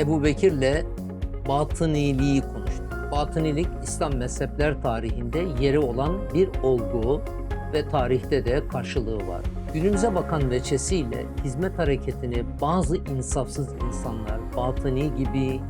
Ebu Bekir'le batıniliği konuştuk. Batınilik İslam mezhepler tarihinde yeri olan bir olgu ve tarihte de karşılığı var. Günümüze bakan veçesiyle hizmet hareketini bazı insafsız insanlar batıni gibi,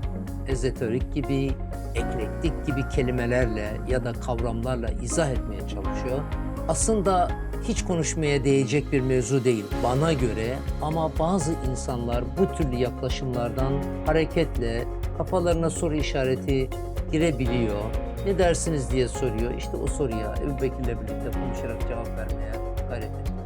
ezoterik gibi, eklektik gibi kelimelerle ya da kavramlarla izah etmeye çalışıyor. Aslında hiç konuşmaya değecek bir mevzu değil bana göre ama bazı insanlar bu türlü yaklaşımlardan hareketle kafalarına soru işareti girebiliyor. Ne dersiniz diye soruyor. İşte o soruya Ebu Bekir'le birlikte konuşarak cevap vermeye gayret ediyor.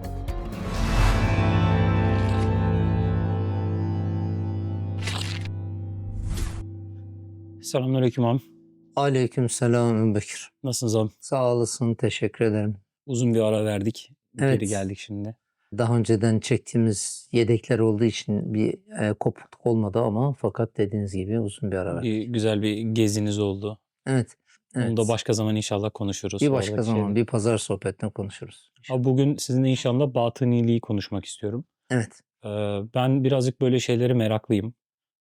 Selamünaleyküm abi. Aleyküm selam Bekir. Nasılsınız abi? Sağ olasın, teşekkür ederim. Uzun bir ara verdik. Evet. Geri geldik şimdi. Daha önceden çektiğimiz yedekler olduğu için bir e, kopukluk olmadı ama fakat dediğiniz gibi uzun bir ara var. Bir, güzel bir geziniz oldu. Evet. evet. Onu da başka zaman inşallah konuşuruz. bir başka Oradaki zaman şeyleri. bir pazar sohbetinde konuşuruz. Abi bugün sizinle inşallah batıniliği konuşmak istiyorum. Evet. Ee, ben birazcık böyle şeylere meraklıyım.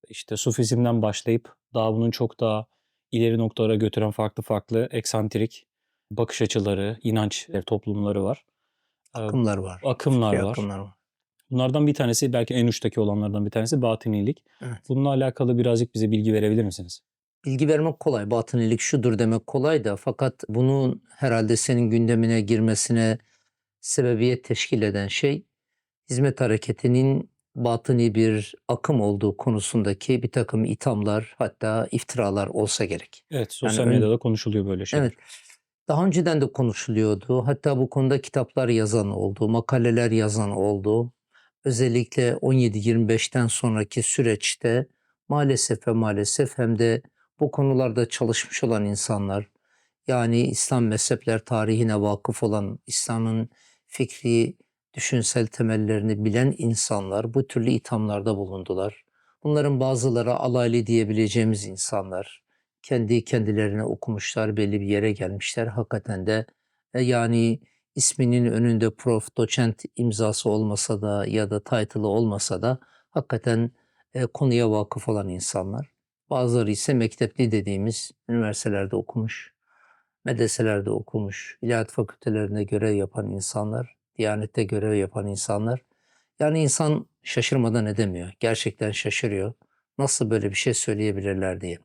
İşte sufizmden başlayıp daha bunun çok daha ileri noktalara götüren farklı farklı eksantrik bakış açıları, inanç toplumları var. Akımlar var. akımlar Fikri var. akımlar var. Bunlardan bir tanesi belki en uçtaki olanlardan bir tanesi batınilik. Evet. Bununla alakalı birazcık bize bilgi verebilir misiniz? Bilgi vermek kolay. Batınilik şudur demek kolay da fakat bunun herhalde senin gündemine girmesine sebebiyet teşkil eden şey hizmet hareketinin batıni bir akım olduğu konusundaki bir takım ithamlar hatta iftiralar olsa gerek. Evet, sosyal ön- medyada konuşuluyor böyle şeyler. Evet. Daha önceden de konuşuluyordu. Hatta bu konuda kitaplar yazan oldu, makaleler yazan oldu. Özellikle 17-25'ten sonraki süreçte maalesef ve maalesef hem de bu konularda çalışmış olan insanlar, yani İslam mezhepler tarihine vakıf olan, İslam'ın fikri, düşünsel temellerini bilen insanlar bu türlü ithamlarda bulundular. Bunların bazıları alaylı diyebileceğimiz insanlar, kendi kendilerine okumuşlar, belli bir yere gelmişler. Hakikaten de e, yani isminin önünde prof, doçent imzası olmasa da ya da title'ı olmasa da hakikaten e, konuya vakıf olan insanlar. Bazıları ise mektepli dediğimiz üniversitelerde okumuş, medreselerde okumuş, ilahiyat fakültelerinde görev yapan insanlar, diyanette görev yapan insanlar. Yani insan şaşırmadan edemiyor. Gerçekten şaşırıyor. Nasıl böyle bir şey söyleyebilirler diye.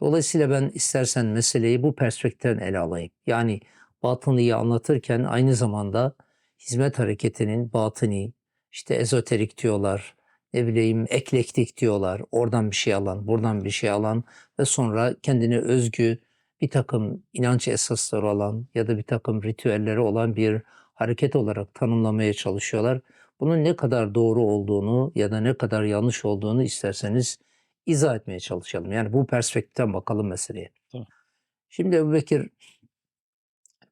Dolayısıyla ben istersen meseleyi bu perspektiften ele alayım. Yani batınıyı anlatırken aynı zamanda hizmet hareketinin batıni, işte ezoterik diyorlar, ne bileyim eklektik diyorlar, oradan bir şey alan, buradan bir şey alan ve sonra kendine özgü bir takım inanç esasları olan ya da bir takım ritüelleri olan bir hareket olarak tanımlamaya çalışıyorlar. Bunun ne kadar doğru olduğunu ya da ne kadar yanlış olduğunu isterseniz izah etmeye çalışalım. Yani bu perspektiften bakalım meseleye. Tamam. Şimdi Ebu Bekir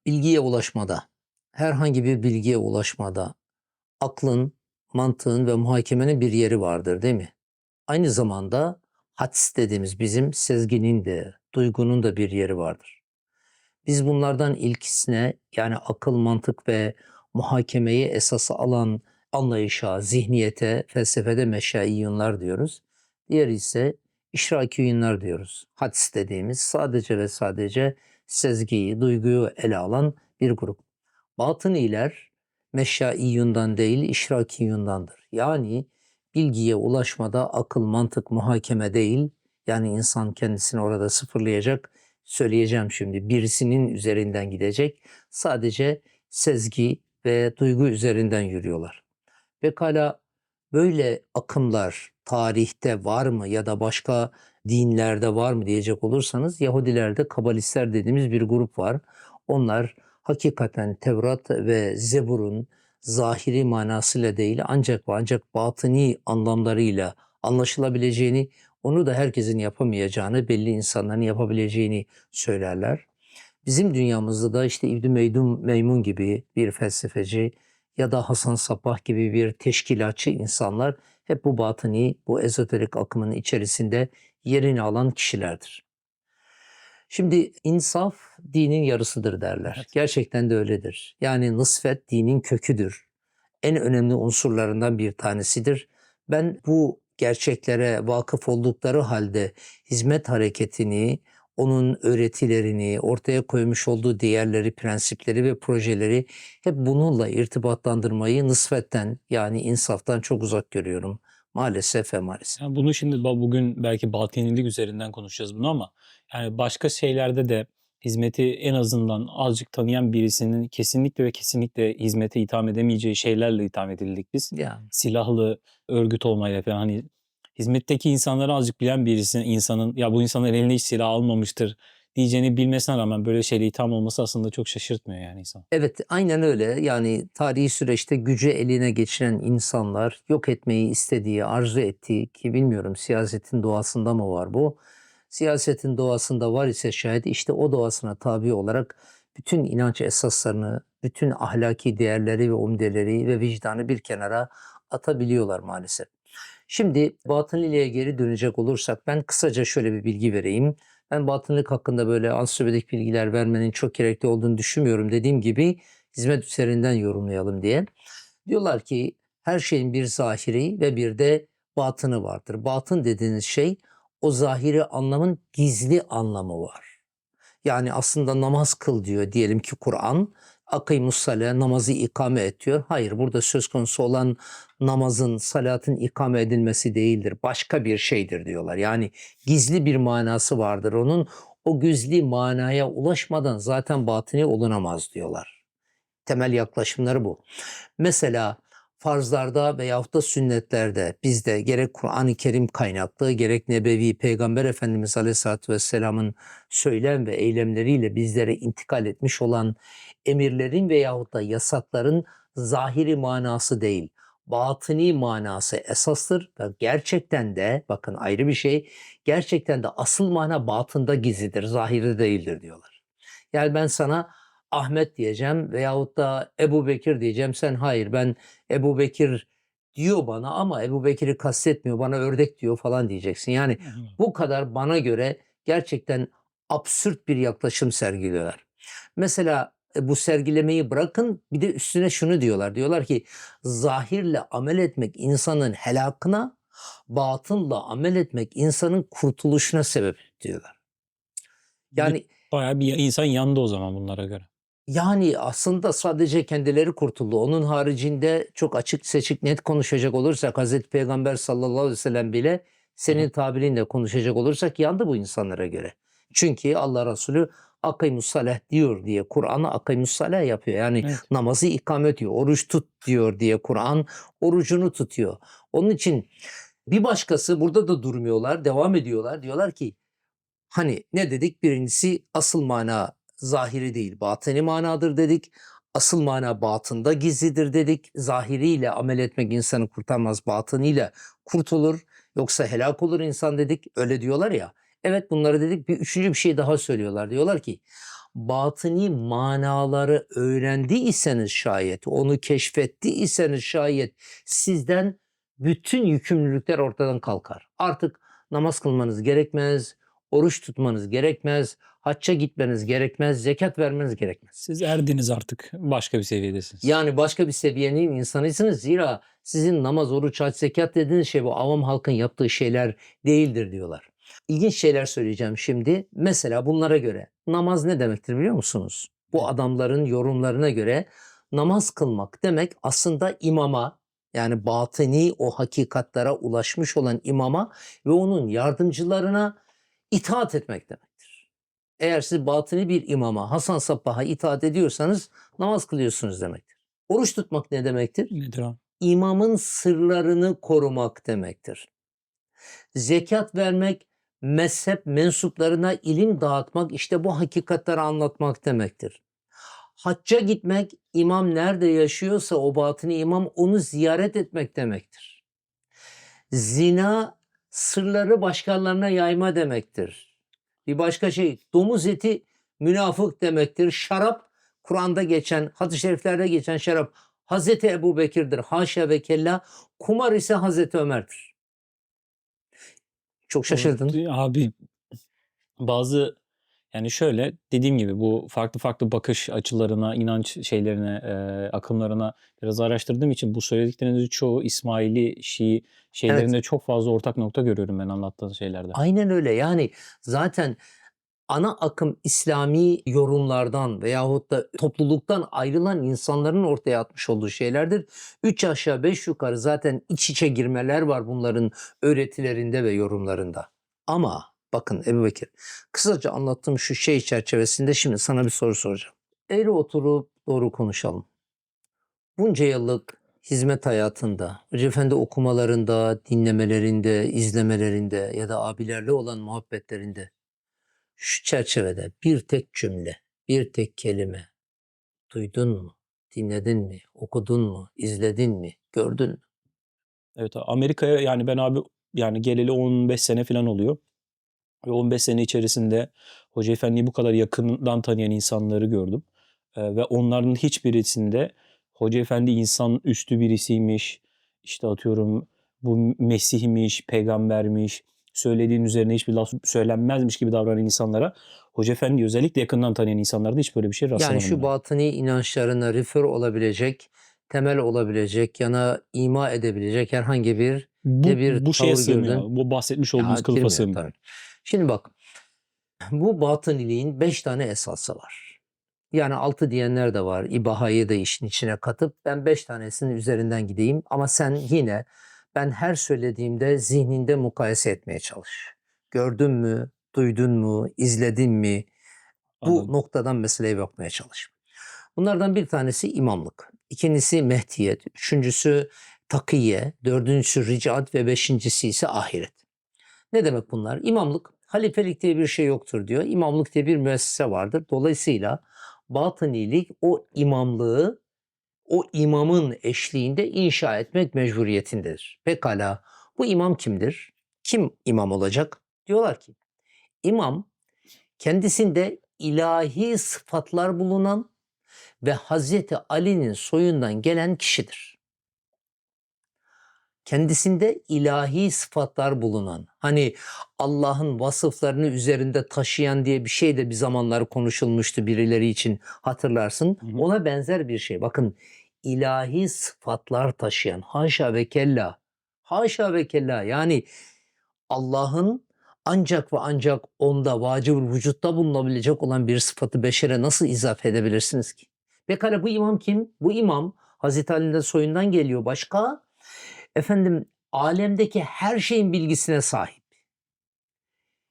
bilgiye ulaşmada, herhangi bir bilgiye ulaşmada aklın, mantığın ve muhakemenin bir yeri vardır değil mi? Aynı zamanda hadis dediğimiz bizim sezginin de, duygunun da bir yeri vardır. Biz bunlardan ilkisine yani akıl, mantık ve muhakemeyi esası alan anlayışa, zihniyete, felsefede meşaiyyunlar diyoruz. Diğeri ise işrakiyunlar diyoruz. Hadis dediğimiz sadece ve sadece sezgiyi, duyguyu ele alan bir grup. Batıniler meşaiyyundan değil işrakiyundandır. Yani bilgiye ulaşmada akıl, mantık, muhakeme değil, yani insan kendisini orada sıfırlayacak, söyleyeceğim şimdi, birisinin üzerinden gidecek. Sadece sezgi ve duygu üzerinden yürüyorlar. Pekala böyle akımlar tarihte var mı ya da başka dinlerde var mı diyecek olursanız Yahudilerde Kabalistler dediğimiz bir grup var. Onlar hakikaten Tevrat ve Zebur'un zahiri manasıyla değil ancak ancak batıni anlamlarıyla anlaşılabileceğini, onu da herkesin yapamayacağını, belli insanların yapabileceğini söylerler. Bizim dünyamızda da işte İbn Meydun Meymun gibi bir felsefeci ya da Hasan Sabbah gibi bir teşkilatçı insanlar hep bu batıni, bu ezoterik akımın içerisinde yerini alan kişilerdir. Şimdi insaf dinin yarısıdır derler. Evet. Gerçekten de öyledir. Yani nısfet dinin köküdür. En önemli unsurlarından bir tanesidir. Ben bu gerçeklere vakıf oldukları halde hizmet hareketini, onun öğretilerini, ortaya koymuş olduğu değerleri, prensipleri ve projeleri hep bununla irtibatlandırmayı nısvetten yani insaftan çok uzak görüyorum. Maalesef ve maalesef. Yani bunu şimdi bugün belki batinilik üzerinden konuşacağız bunu ama yani başka şeylerde de hizmeti en azından azıcık tanıyan birisinin kesinlikle ve kesinlikle hizmete itham edemeyeceği şeylerle itham edildik biz. Yani Silahlı örgüt olmayla falan hani hizmetteki insanları azıcık bilen birisinin insanın ya bu insanlar eline hiç silah almamıştır diyeceğini bilmesine rağmen böyle şeyle itham olması aslında çok şaşırtmıyor yani insan. Evet, aynen öyle. Yani tarihi süreçte gücü eline geçiren insanlar yok etmeyi istediği, arzu ettiği ki bilmiyorum siyasetin doğasında mı var bu? Siyasetin doğasında var ise şayet işte o doğasına tabi olarak bütün inanç esaslarını, bütün ahlaki değerleri ve umdeleri ve vicdanı bir kenara atabiliyorlar maalesef. Şimdi batıniliğe geri dönecek olursak ben kısaca şöyle bir bilgi vereyim. Ben batınlık hakkında böyle ansiyopedik bilgiler vermenin çok gerekli olduğunu düşünmüyorum. Dediğim gibi hizmet üzerinden yorumlayalım diye. Diyorlar ki her şeyin bir zahiri ve bir de batını vardır. Batın dediğiniz şey o zahiri anlamın gizli anlamı var. Yani aslında namaz kıl diyor diyelim ki Kur'an. Akıymus sale namazı ikame et. Hayır burada söz konusu olan namazın, salatın ikame edilmesi değildir. Başka bir şeydir diyorlar. Yani gizli bir manası vardır onun. O gizli manaya ulaşmadan zaten batini olunamaz diyorlar. Temel yaklaşımları bu. Mesela farzlarda veyahut da sünnetlerde bizde gerek Kur'an-ı Kerim kaynaklı gerek Nebevi Peygamber Efendimiz Aleyhisselatü Vesselam'ın söylem ve eylemleriyle bizlere intikal etmiş olan emirlerin veyahut da yasakların zahiri manası değil, batıni manası esastır ve gerçekten de bakın ayrı bir şey, gerçekten de asıl mana batında gizlidir, zahiri değildir diyorlar. Yani ben sana Ahmet diyeceğim veyahut da Ebu Bekir diyeceğim. Sen hayır ben Ebu Bekir diyor bana ama Ebu Bekir'i kastetmiyor bana ördek diyor falan diyeceksin. Yani bu kadar bana göre gerçekten absürt bir yaklaşım sergiliyorlar. Mesela bu sergilemeyi bırakın bir de üstüne şunu diyorlar. Diyorlar ki zahirle amel etmek insanın helakına, batınla amel etmek insanın kurtuluşuna sebep diyorlar. Yani Bayağı bir insan yandı o zaman bunlara göre. yani aslında sadece kendileri kurtuldu. Onun haricinde çok açık seçik net konuşacak olursak Hazreti Peygamber sallallahu aleyhi ve sellem bile senin tabirinle konuşacak olursak yandı bu insanlara göre. Çünkü Allah Resulü akıymus salah diyor diye Kur'an'ı akıymus salah yapıyor. Yani Evet. namazı ikame ediyor. Oruç tut diyor diye Kur'an orucunu tutuyor. Onun için bir başkası burada da durmuyorlar, devam ediyorlar. Diyorlar ki hani ne dedik? Birincisi asıl mana zahiri değil, batini manadır dedik. Asıl mana batında gizlidir dedik. Zahiriyle amel etmek insanı kurtarmaz, batınıyla kurtulur. Yoksa helak olur insan dedik. Öyle diyorlar ya. Evet bunları dedik. Bir üçüncü bir şey daha söylüyorlar. Diyorlar ki batıni manaları öğrendiyseniz şayet, onu keşfettiyseniz şayet sizden bütün yükümlülükler ortadan kalkar. Artık namaz kılmanız gerekmez, oruç tutmanız gerekmez, hacca gitmeniz gerekmez, zekat vermeniz gerekmez. Siz erdiniz artık. Başka bir seviyedesiniz. Yani başka bir seviyenin insanısınız. Zira sizin namaz, oruç, hac, zekat dediğiniz şey bu avam halkın yaptığı şeyler değildir diyorlar. İlginç şeyler söyleyeceğim şimdi. Mesela bunlara göre namaz ne demektir biliyor musunuz? Bu adamların yorumlarına göre namaz kılmak demek aslında imama yani batini o hakikatlara ulaşmış olan imama ve onun yardımcılarına itaat etmek demektir. Eğer siz batini bir imama Hasan Sabbah'a itaat ediyorsanız namaz kılıyorsunuz demektir. Oruç tutmak ne demektir? Nedir? İmamın sırlarını korumak demektir. Zekat vermek, mezhep mensuplarına ilim dağıtmak, işte bu hakikatleri anlatmak demektir. Hacca gitmek, imam nerede yaşıyorsa o batını imam onu ziyaret etmek demektir. Zina, sırları başkalarına yayma demektir. Bir başka şey, domuz eti münafık demektir. Şarap, Kur'an'da geçen, hadis-i şeriflerde geçen şarap Hazreti Ebu Bekir'dir. Haşa ve kella. Kumar ise Hazreti Ömer'dir. Çok şaşırdın. Abi bazı Yani şöyle dediğim gibi bu farklı farklı bakış açılarına, inanç şeylerine, eee, akımlarına biraz araştırdığım için bu söylediklerinizin çoğu İsmaili, Şii Evet. şeylerinde çok fazla ortak nokta görüyorum ben anlattığın şeylerde. Aynen öyle. Yani zaten ana akım İslami yorumlardan veyahut da topluluktan ayrılan insanların ortaya atmış olduğu şeylerdir. Üç aşağı beş yukarı zaten iç içe girmeler var bunların öğretilerinde ve yorumlarında. Ama bakın Ebu Bekir, kısaca anlattığım şu şey çerçevesinde şimdi sana bir soru soracağım. Eğri oturup doğru konuşalım. Bunca yıllık hizmet hayatında, Hoca Efendi okumalarında, dinlemelerinde, izlemelerinde ya da abilerle olan muhabbetlerinde şu çerçevede bir tek cümle, bir tek kelime duydun mu, dinledin mi, okudun mu, izledin mi, gördün mü? Evet, Amerika'ya yani ben abi yani geleli 15 sene falan oluyor. Ve 15 sene içerisinde Hoca Efendi'yi bu kadar yakından tanıyan insanları gördüm. Eee, ve onların hiçbirisinde Hoca Efendi insan üstü birisiymiş, işte atıyorum bu Mesih'miş, peygambermiş, söylediğin üzerine hiçbir laf söylenmezmiş gibi davranan insanlara Hoca Efendi'yi özellikle yakından tanıyan insanlarda hiç böyle bir şey rastlamadım Yani şu ben. batıni inançlarına refer olabilecek, temel olabilecek, yana ima edebilecek herhangi bir Bu, ne bir bu şeye sığmıyor. Bu bahsetmiş Ya olduğumuz kılıfa girmiyor sığmıyor. tabii. Şimdi bak, bu batıniliğin beş tane esası var. Yani altı diyenler de var. İbahayı da işin içine katıp ben beş tanesinin üzerinden gideyim. Ama sen yine ben her söylediğimde zihninde mukayese etmeye çalış. Gördün mü, duydun mu, izledin mi? Bu Anladım. noktadan meseleye bakmaya çalış. Bunlardan bir tanesi imamlık. İkincisi mehdiyet. Üçüncüsü takiye. Dördüncüsü ricat ve beşincisi ise ahiret. Ne demek bunlar? İmamlık, halifelik diye bir şey yoktur diyor. İmamlık diye bir müessese vardır. Dolayısıyla batınilik o imamlığı o imamın eşliğinde inşa etmek mecburiyetindedir. Pekala bu imam kimdir? Kim imam olacak? Diyorlar ki imam kendisinde ilahi sıfatlar bulunan ve Hazreti Ali'nin soyundan gelen kişidir. Kendisinde ilahi sıfatlar bulunan, hani Allah'ın vasıflarını üzerinde taşıyan diye bir şey de bir zamanlar konuşulmuştu birileri için hatırlarsın. Ona benzer bir şey. Bakın ilahi sıfatlar taşıyan, haşa ve kella, haşa ve kella yani Allah'ın ancak ve ancak onda vacib vücutta bulunabilecek olan bir sıfatı beşere nasıl izafe edebilirsiniz ki? Pekala bu imam kim? Bu imam Hazreti Ali'nin soyundan geliyor. Başka? Efendim alemdeki her şeyin bilgisine sahip.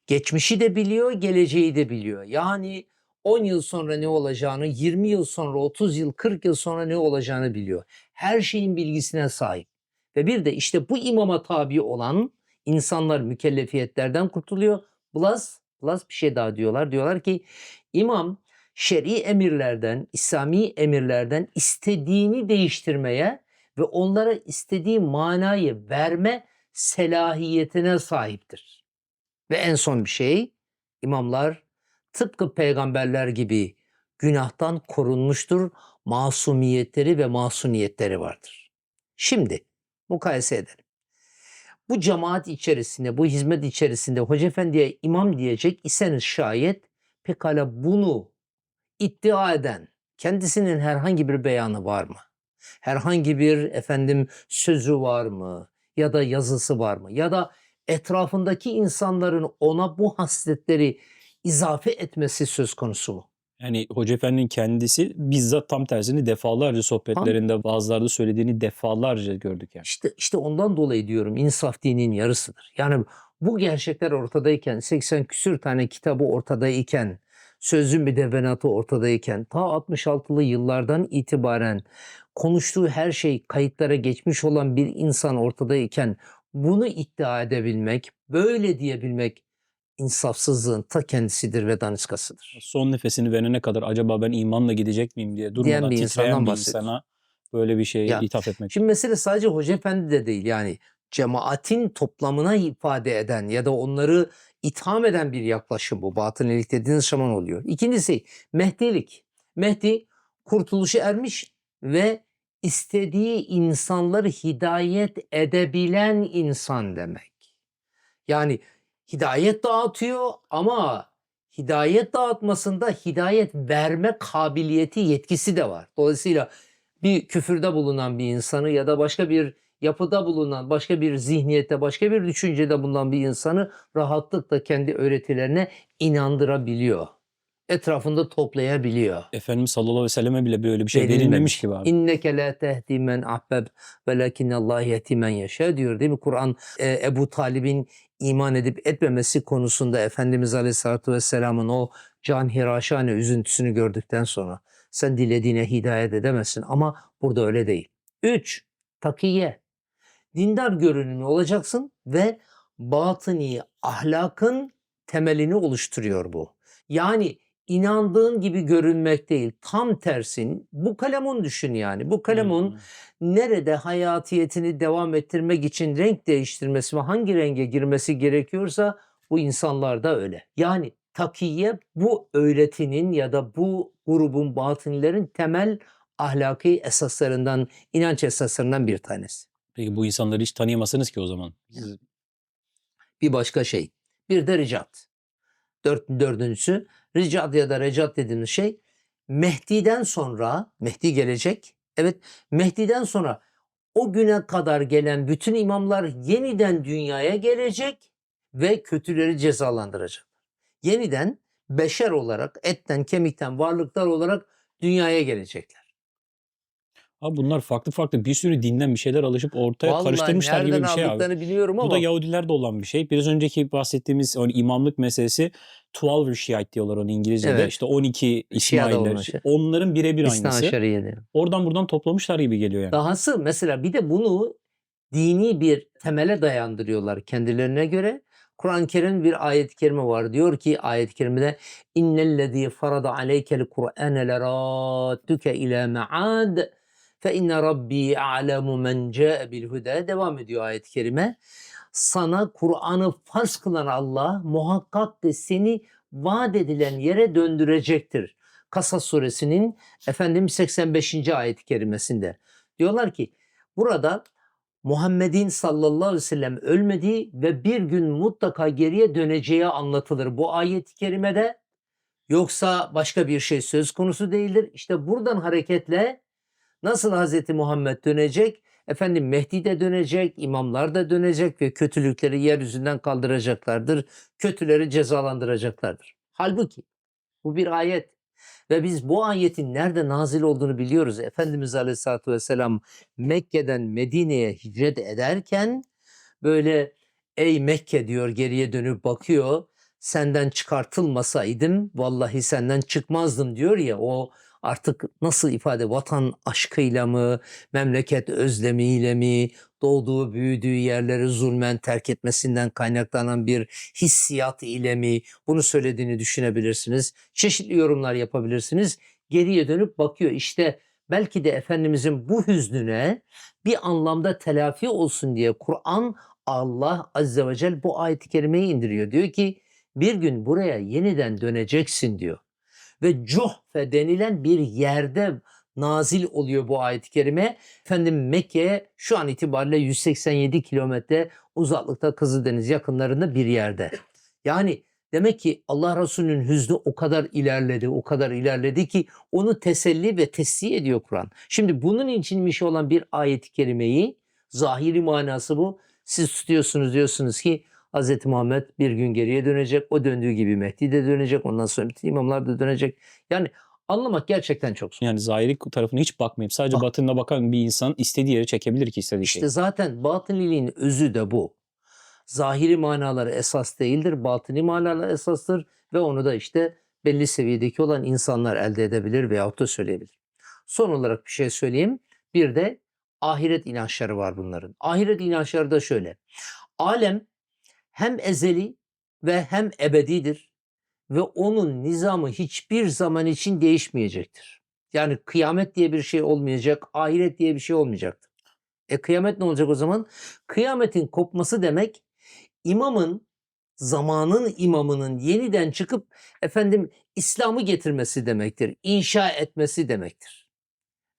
Geçmişi de biliyor, geleceği de biliyor. Yani 10 yıl sonra ne olacağını, 20 yıl sonra, 30 yıl, 40 yıl sonra ne olacağını biliyor. Her şeyin bilgisine sahip. Ve bir de işte bu imama tabi olan insanlar mükellefiyetlerden kurtuluyor. Plus, plus bir şey daha diyorlar. Diyorlar ki imam şer'i emirlerden, İslami emirlerden istediğini değiştirmeye ve onlara istediği manayı verme selahiyetine sahiptir. Ve en son bir şey, imamlar tıpkı peygamberler gibi günahtan korunmuştur. Masumiyetleri ve masuniyetleri vardır. Şimdi mukayese edelim. Bu cemaat içerisinde, bu hizmet içerisinde Hoca Efendi'ye imam diyecek iseniz şayet pekala bunu iddia eden kendisinin herhangi bir beyanı var mı? Herhangi bir efendim sözü var mı? Ya da yazısı var mı? Ya da etrafındaki insanların ona bu hasletleri izafe etmesi söz konusu mu? Yani Hoca Efendi'nin kendisi bizzat tam tersini defalarca sohbetlerinde bazılarda söylediğini defalarca gördük yani. İşte işte ondan dolayı diyorum insaf dinin yarısıdır. Yani bu gerçekler ortadayken 80 küsür tane kitabı ortadayken sözün bir devenatı ortadayken ta 66'lı yıllardan itibaren konuştuğu her şey kayıtlara geçmiş olan bir insan ortadayken bunu iddia edebilmek, böyle diyebilmek insafsızlığın ta kendisidir ve daniskasıdır. Son nefesini verene kadar acaba ben imanla gidecek miyim diye durmadan bir titreyen insandan bir insana böyle bir şey Ya, ithaf etmek. Şimdi mesele sadece Hoca Efendi de değil yani cemaatin toplamına ifade eden ya da onları itham eden bir yaklaşım bu. Batınilik dediğiniz zaman oluyor. İkincisi Mehdilik. Mehdi kurtuluşu ermiş ve istediği insanları hidayet edebilen insan demek. Yani hidayet dağıtıyor ama hidayet dağıtmasında hidayet verme kabiliyeti, yetkisi de var. Dolayısıyla bir küfürde bulunan bir insanı ya da başka bir yapıda bulunan, başka bir zihniyette, başka bir düşüncede bulunan bir insanı rahatlıkla kendi öğretilerine inandırabiliyor. Etrafında toplayabiliyor. Efendimiz sallallahu aleyhi ve selleme bile böyle bir şey Verilmemiş. verilmemiş gibi abi. İnneke la tehdi men ahbeb velakinne Allah yehdi men yeşâ diyor değil mi? Kur'an e, Ebu Talib'in iman edip etmemesi konusunda Efendimiz Aleyhisselatü Vesselam'ın o can hiraşane üzüntüsünü gördükten sonra sen dilediğine hidayet edemezsin ama burada öyle değil. Üç, takiye. Dindar görünümlü olacaksın ve batıni ahlakın temelini oluşturuyor bu. Yani inandığın gibi görünmek değil. Tam tersin. Bu kalemun düşün yani. Bu kalemun Hmm. nerede hayatiyetini devam ettirmek için renk değiştirmesi ve hangi renge girmesi gerekiyorsa bu insanlar da öyle. Yani takiye bu öğretinin ya da bu grubun batınilerin temel ahlaki esaslarından, inanç esaslarından bir tanesi. Peki bu insanları hiç tanıyamazsınız ki o zaman. Siz- Bir başka şey. Bir de ricat. Dört, dördüncüsü ricat ya da recat dediğimiz şey Mehdi'den sonra, Mehdi gelecek. Evet Mehdi'den sonra o güne kadar gelen bütün imamlar yeniden dünyaya gelecek ve kötüleri cezalandıracak. Yeniden beşer olarak, etten kemikten varlıklar olarak dünyaya gelecekler. Abi bunlar farklı farklı bir sürü dinden bir şeyler alışıp ortaya Vallahi karıştırmışlar gibi bir şey abi. biliyorum Bu ama da Yahudilerde olan bir şey. Biraz önceki bahsettiğimiz hani imamlık meselesi 12 Shiite diyorlar onu İngilizce'de. Evet. İşte 12 Şia'da olan İsmail'ler. şey. Onların birebir aynısı. Oradan buradan toplamışlar gibi geliyor yani. Dahası mesela bir de bunu dini bir temele dayandırıyorlar kendilerine göre. Kur'an-ı Kerim bir ayet-i kerime var. Diyor ki ayet-i kerimede innellezî farada aleykel Kur'ane leradduke ila me'ad fe inne rabbi a'lemu men câe bil huda devam ediyor ayet-i kerime. Sana Kur'an'ı farz kılan Allah muhakkak ki seni vaat edilen yere döndürecektir. Kasas suresinin efendim 85. ayet-i kerimesinde. Diyorlar ki burada Muhammed'in sallallahu aleyhi ve sellem ölmediği ve bir gün mutlaka geriye döneceği anlatılır bu ayet-i kerimede. Yoksa başka bir şey söz konusu değildir. İşte buradan hareketle nasıl Hazreti Muhammed dönecek? Efendim Mehdi de dönecek, imamlar da dönecek ve kötülükleri yeryüzünden kaldıracaklardır. Kötüleri cezalandıracaklardır. Halbuki bu bir ayet. Ve biz bu ayetin nerede nazil olduğunu biliyoruz. Efendimiz Aleyhisselatü Vesselam Mekke'den Medine'ye hicret ederken böyle ey Mekke diyor geriye dönüp bakıyor. Senden çıkartılmasaydım vallahi senden çıkmazdım diyor ya o artık nasıl ifade vatan aşkıyla mı memleket özlemiyle mi doğduğu büyüdüğü yerleri zulmen terk etmesinden kaynaklanan bir hissiyat ile mi bunu söylediğini düşünebilirsiniz. Çeşitli yorumlar yapabilirsiniz. Geriye dönüp bakıyor işte belki de Efendimizin bu hüznüne bir anlamda telafi olsun diye Kur'an Allah Azze ve Celle bu ayet-i kerimeyi indiriyor. Diyor ki bir gün buraya yeniden döneceksin diyor. Ve Cuhfe denilen bir yerde nazil oluyor bu ayet-i kerime. Efendim Mekke'ye şu an itibariyle 187 kilometre uzaklıkta Kızıldeniz yakınlarında bir yerde. Yani demek ki Allah Resulü'nün hüznü o kadar ilerledi, o kadar ilerledi ki onu teselli ve tesliye ediyor Kur'an. Şimdi bunun içinmiş olan bir ayet-i kerimeyi zahiri manası bu. Siz tutuyorsunuz diyorsunuz ki Hz. Muhammed bir gün geriye dönecek. O döndüğü gibi Mehdi de dönecek. Ondan sonra bütün imamlar da dönecek. Yani anlamak gerçekten çok zor. Yani zahiri tarafına hiç bakmayıp sadece Bak. batınına bakan bir insan istediği yere çekebilir ki istediği İşte şeyi. zaten batıniliğin özü de bu. Zahiri manaları esas değildir. Batini manalar esastır. Ve onu da işte belli seviyedeki olan insanlar elde edebilir veyahut da söyleyebilir. Son olarak bir şey söyleyeyim. Bir de ahiret inançları var bunların. Ahiret inançları da şöyle. Alem hem ezeli ve hem ebedidir ve onun nizamı hiçbir zaman için değişmeyecektir. Yani kıyamet diye bir şey olmayacak, ahiret diye bir şey olmayacaktır. E kıyamet ne olacak o zaman? Kıyametin kopması demek imamın zamanın imamının yeniden çıkıp efendim İslam'ı getirmesi demektir. İnşa etmesi demektir.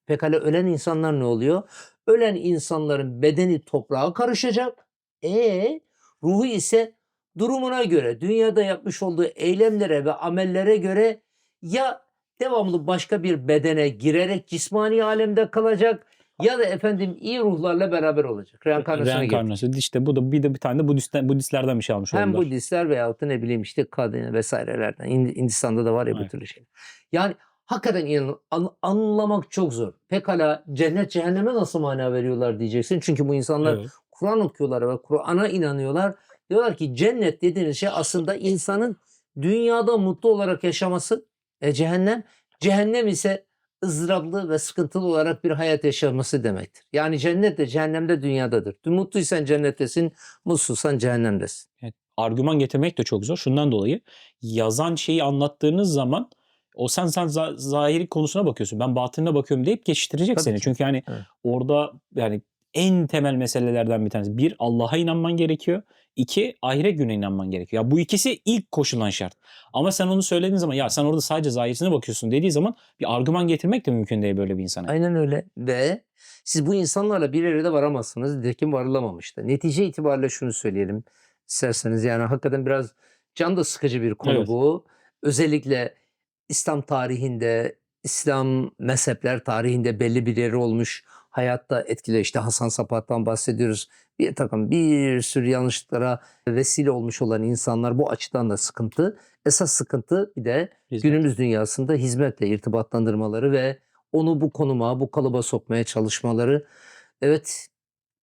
Pekala ölen insanlar ne oluyor? Ölen insanların bedeni toprağa karışacak. E ruhu ise durumuna göre, dünyada yapmış olduğu eylemlere ve amellere göre ya devamlı başka bir bedene girerek cismani alemde kalacak ya da efendim iyi ruhlarla beraber olacak. Reenkarnasyona. Reenkarnasyon. İşte bu da bir de bir tane de Budistler, Budistlerden bir şey almış Hem oldular. Budistler veyahut da ne bileyim işte kadın vesairelerden. Hind- Hindistan'da da var ya bu Evet. türlü şeyler. Yani hakikaten inan, an- anlamak çok zor. Pekala cennet cehenneme nasıl mana veriyorlar diyeceksin. Çünkü bu insanlar Evet. Kur'an okuyorlar ve Kur'an'a inanıyorlar. Diyorlar ki cennet dediğiniz şey aslında insanın dünyada mutlu olarak yaşaması. E cehennem, cehennem ise ızdıraplı ve sıkıntılı olarak bir hayat yaşaması demektir. Yani cennet de cehennem de dünyadadır. Mutluysan cennettesin, mutsuzsan cehennemdesin. argüman getirmek de çok zor. Şundan dolayı yazan şeyi anlattığınız zaman o sen sen za- zahiri konusuna bakıyorsun. Ben batınına bakıyorum deyip geçiştirecek Tabii seni. ki. Çünkü hani Evet. orada yani en temel meselelerden bir tanesi. Bir Allah'a inanman gerekiyor. İki ahiret gününe inanman gerekiyor. Ya bu ikisi ilk koşulan şart. Ama sen onu söylediğin zaman ya sen orada sadece zahirisine bakıyorsun dediği zaman bir argüman getirmek de mümkün değil böyle bir insana. Aynen öyle. Ve siz bu insanlarla bir yere de varamazsınız. Nitekim varılamamış da. Netice itibariyle şunu söyleyelim isterseniz. Yani hakikaten biraz can da sıkıcı bir konu Evet. bu. Özellikle İslam tarihinde, İslam mezhepler tarihinde belli bir yeri olmuş. Hayatta etkili işte Hasan Sapat'tan bahsediyoruz. Bir takım bir sürü yanlışlıklara vesile olmuş olan insanlar bu açıdan da sıkıntı. Esas sıkıntı bir de Hizmet. günümüz dünyasında hizmetle irtibatlandırmaları ve onu bu konuma, bu kalıba sokmaya çalışmaları. Evet,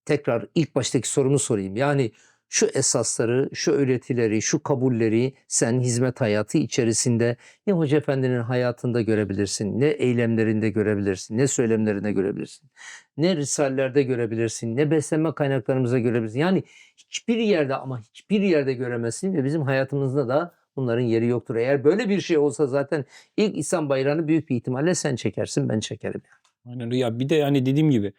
tekrar ilk baştaki sorumu sorayım. Yani şu esasları, şu öğretileri, şu kabulleri sen hizmet hayatı içerisinde ne Hoca Efendi'nin hayatında görebilirsin, ne eylemlerinde görebilirsin, ne söylemlerinde görebilirsin, ne risalelerde görebilirsin, ne beslenme kaynaklarımıza görebilirsin. Yani hiçbir yerde ama hiçbir yerde göremezsin ve bizim hayatımızda da bunların yeri yoktur. Eğer böyle bir şey olsa zaten ilk İslam bayrağını büyük bir ihtimalle sen çekersin, ben çekerim. Aynen öyle. ya bir de hani dediğim gibi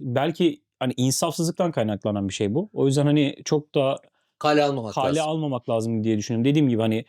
belki hani insafsızlıktan kaynaklanan bir şey bu. O yüzden hani çok da Kale almamak kale lazım. almamak lazım diye düşünüyorum. Dediğim gibi hani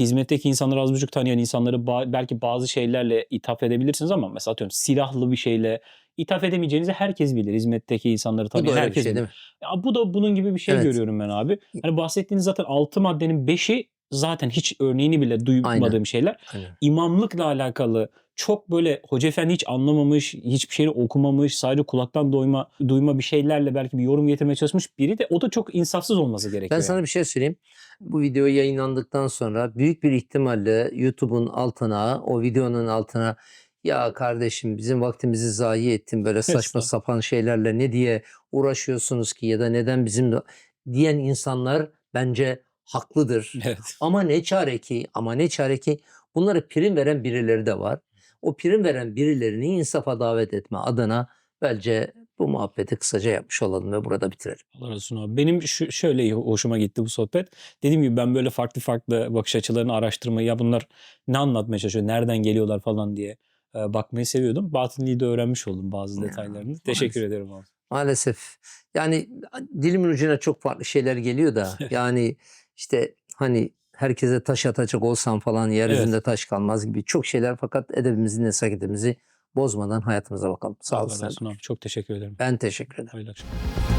hizmetteki insanları az buçuk tanıyan insanları ba- belki bazı şeylerle ithaf edebilirsiniz ama mesela atıyorum silahlı bir şeyle ithaf edemeyeceğinizi herkes bilir. Hizmetteki insanları Bu da tanıyan öyle bir herkes şey bilir. değil mi? Ya bu da bunun gibi bir şey Evet. görüyorum ben abi. Hani bahsettiğiniz zaten 6 maddenin 5'i zaten hiç örneğini bile duymadığım Aynen. şeyler. Aynen. İmamlıkla alakalı çok böyle hoca efendi hiç anlamamış, hiçbir şeyini okumamış, sadece kulaktan doyma, duyma bir şeylerle belki bir yorum getirmeye çalışmış biri de o da çok insafsız olması gerekiyor. Ben yani. sana bir şey söyleyeyim. Bu video yayınlandıktan sonra büyük bir ihtimalle YouTube'un altına, o videonun altına ya kardeşim bizim vaktimizi zayi ettin böyle saçma Estağfurullah. sapan şeylerle ne diye uğraşıyorsunuz ki ya da neden bizim diyen insanlar bence haklıdır. Evet. Ama ne çare ki, ama ne çare ki bunlara prim veren birileri de var. O prim veren birilerini insafa davet etme adına bence bu muhabbeti kısaca yapmış olalım ve burada bitirelim. Allah razı olsun abi. Benim şu, şöyle hoşuma gitti bu sohbet. Dediğim gibi ben böyle farklı farklı bakış açılarını araştırmayı ya bunlar ne anlatmaya çalışıyor, nereden geliyorlar falan diye e, bakmayı seviyordum. Batıniliği de öğrenmiş oldum bazı Ya, detaylarını. Teşekkür ederim abi. Maalesef. Yani dilimin ucuna çok farklı şeyler geliyor da yani işte hani herkese taş atacak olsam falan yeryüzünde taş kalmaz gibi çok şeyler fakat edebimizi, nesaketimizi bozmadan hayatımıza bakalım. Sağ olasın. Çok teşekkür ederim. Ben teşekkür ederim. Hayırlı akşamlar.